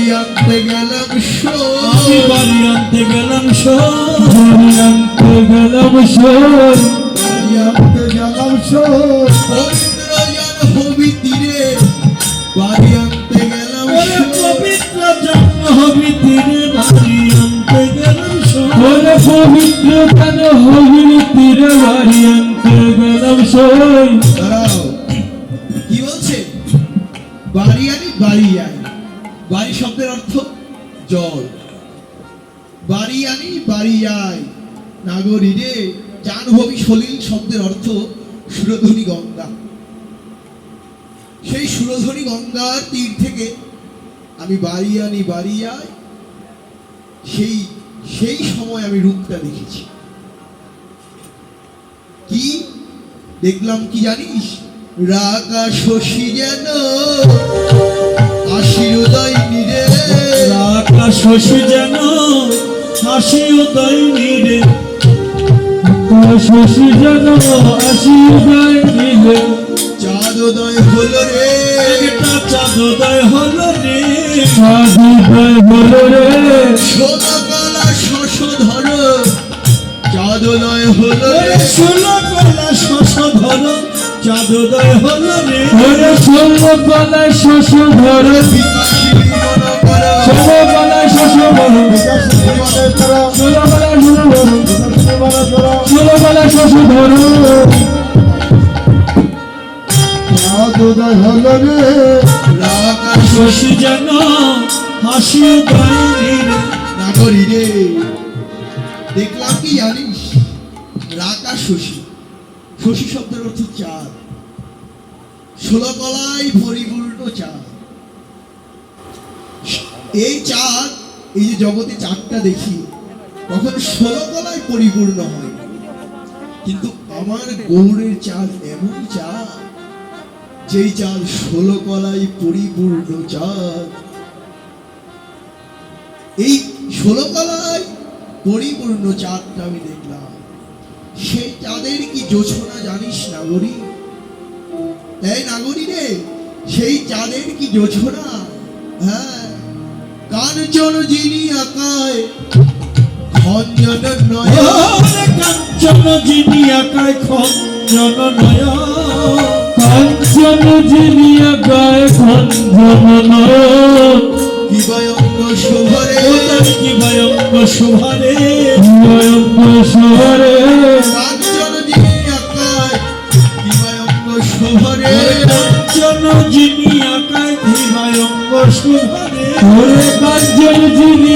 বাড়ি আনতে গেলাম আমি বাড়ি আনতে গেলাম বাড়ি আনতে গেলাম বাড়ি আনতে গেলাম হবি তীরে বাড়ি আনতে গেলাম পবিত্র জন্ম হবি তীরে আনি বাড়ি আনি। বাড়ি শব্দের অর্থ জল। বাড়ি আনি, বাড়ি আয়। নাগরী রে, জাহ্নবী সলিল শব্দের অর্থ সুরধ্বনি গঙ্গা। সেই সুরধ্বনি গঙ্গার তীর থেকে আমি বাড়ি আনি, বাড়ি আয়। সেই সেই সময় আমি রূপটা দেখেছি। কি? দেখলাম কি জানিস? রাগা শশী যেন আশির আকাশ শশী যেন হাসি উদয় নিরে শশী যেন আসি যায় নিলে চাঁদ উদয় হলো রে। একটা চাঁদোদয় হলো রে। সাধু ভাই বলো রে। সোনা কালা শশ ধর চাঁদ উদয় হলো রে। ষোলো কলা শশ ধরো চাঁদোদয় হলো রে। ওরে ষোলো গলায় শশ ধরো উদয় হলো রে। শশী যেন হাসি রে। দেখলাম কি জানিস? রাকা শশী শশী শব্দের অর্থ চাঁদ। ষোলো পরিপূর্ণ চাঁদ। এই চাঁদ এই যে জগতে চাঁদটা দেখি তখন ষোলো কলায় পরিপূর্ণ হয়। কিন্তু আমার গৌরের চাঁদ এমন চাঁদ যেই চাঁদ ষোলো কলায় পরিপূর্ণ চাঁদ এই ষোলো কলায় পরিপূর্ণ চাঁদটা আমি দেখলাম। সেই চাঁদের কি জোছনা জানিস নাগরী? এই নাগরী রে, সেই চাঁদের কি জোছনা? হ্যাঁ কাঞ্চন যিনি আকায়, খঞ্জন নয় কাঞ্চন যিনি একাই খঞ্জন নয় কাঞ্চন জিনিয়া গায়ে খঞ্জন নয়ন। বিবয়ঙ্গ শুভরে। ওদের কি ভয়ঙ্গ শুভারে? নয়ন শহরে কাঞ্চন যিনি আকায় শুভরে। কাঞ্চন যিনি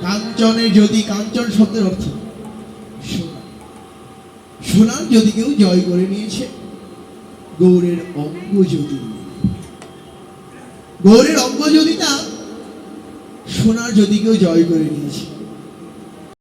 কাঞ্চনে যদি কাঞ্চন শব্দের অর্থ সোনা সোনার। যদি কেউ জয় করে নিয়েছে, গৌরের অঙ্গ যদি গৌরের অঙ্গ যদি না সোনার যদি কেউ জয় করে নিয়েছে